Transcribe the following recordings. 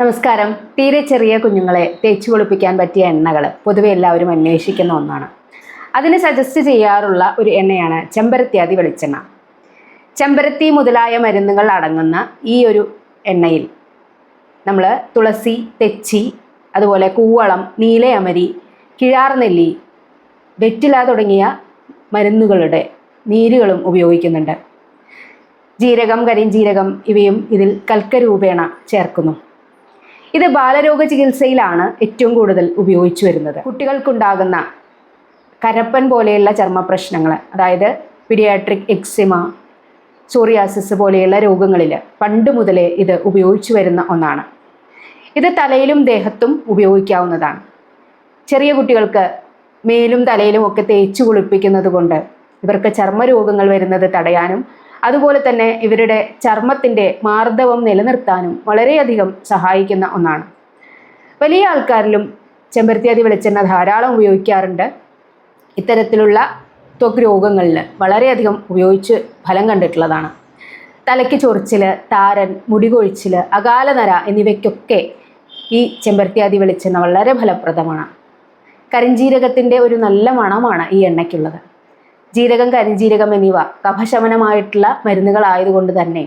നമസ്കാരം. തീരെ ചെറിയ കുഞ്ഞുങ്ങളെ തേച്ചു കുളിപ്പിക്കാൻ പറ്റിയ എണ്ണകൾ പൊതുവെ എല്ലാവരും അന്വേഷിക്കുന്ന ഒന്നാണ്. അതിന് സജസ്റ്റ് ചെയ്യാറുള്ള ഒരു എണ്ണയാണ് ചെമ്പരത്തിയാതി വെളിച്ചെണ്ണ. ചെമ്പരത്തി മുതലായ മരുന്നുകൾ അടങ്ങുന്ന ഈ ഒരു എണ്ണയിൽ നമ്മൾ തുളസി തെച്ചി അതുപോലെ കൂവളം നീലയമരി കിഴാർനെല്ലി വെറ്റില തുടങ്ങിയ മരുന്നുകളുടെ നീരുകളും ഉപയോഗിക്കുന്നുണ്ട്. ജീരകം കരിഞ്ചീരകം ഇവയും ഇതിൽ കൽക്കരൂപേണ ചേർക്കുന്നു. ഇത് ബാലരോഗ ചികിത്സയിലാണ് ഏറ്റവും കൂടുതൽ ഉപയോഗിച്ചു വരുന്നത്. കുട്ടികൾക്കുണ്ടാകുന്ന കരപ്പൻ പോലെയുള്ള ചർമ്മ പ്രശ്നങ്ങൾ അതായത് പിഡിയാട്രിക് എക്സിമ സോറിയാസിസ് പോലെയുള്ള രോഗങ്ങളിൽ പണ്ട് മുതലേ ഇത് ഉപയോഗിച്ചു വരുന്ന ഒന്നാണ്. ഇത് തലയിലും ദേഹത്തും ഉപയോഗിക്കാവുന്നതാണ്. ചെറിയ കുട്ടികൾക്ക് മേലും തലയിലും ഒക്കെ തേച്ച് കുളിപ്പിക്കുന്നത് കൊണ്ട് ഇവർക്ക് ചർമ്മരോഗങ്ങൾ വരുന്നത് തടയാനും അതുപോലെ തന്നെ ഇവരുടെ ചർമ്മത്തിന്റെ മാർദ്ദവം നിലനിർത്താനും വളരെയധികം സഹായിക്കുന്ന ഒന്നാണ്. വലിയ ആൾക്കാരിലും ചെമ്പരത്തിയാതി വെളിച്ചെണ്ണ ധാരാളം ഉപയോഗിക്കാറുണ്ട്. ഇത്തരത്തിലുള്ള ത്വക്ക് രോഗങ്ങളിൽ വളരെയധികം ഉപയോഗിച്ച് ഫലം കണ്ടിട്ടുള്ളതാണ്. തലയ്ക്ക് ചൊറിച്ചിൽ താരൻ മുടികൊഴിച്ചിൽ അകാലനര എന്നിവയ്ക്കൊക്കെ ഈ ചെമ്പരത്തിയാതി വെളിച്ചെണ്ണ വളരെ ഫലപ്രദമാണ്. കരിഞ്ജീരകത്തിന്റെ ഒരു നല്ല മണമാണ് ഈ എണ്ണയ്ക്കുള്ളത്. ജീരകം കരിഞ്ജീരകം എന്നിവ കഫശമനമായിട്ടുള്ള മരുന്നുകളായതുകൊണ്ട് തന്നെ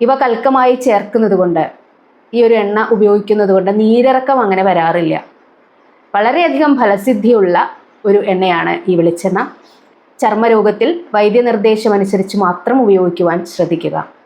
ഇവ കൽക്കമായി ചേർക്കുന്നത് കൊണ്ട് ഈ ഒരു എണ്ണ ഉപയോഗിക്കുന്നത് കൊണ്ട് നീരിറക്കം അങ്ങനെ വരാറില്ല. വളരെയധികം ഫലസിദ്ധിയുള്ള ഒരു എണ്ണയാണ് ഈ വെളിച്ചെണ്ണ. ചർമ്മരോഗത്തിൽ വൈദ്യനിർദ്ദേശമനുസരിച്ച് മാത്രം ഉപയോഗിക്കുവാൻ ശ്രദ്ധിക്കുക.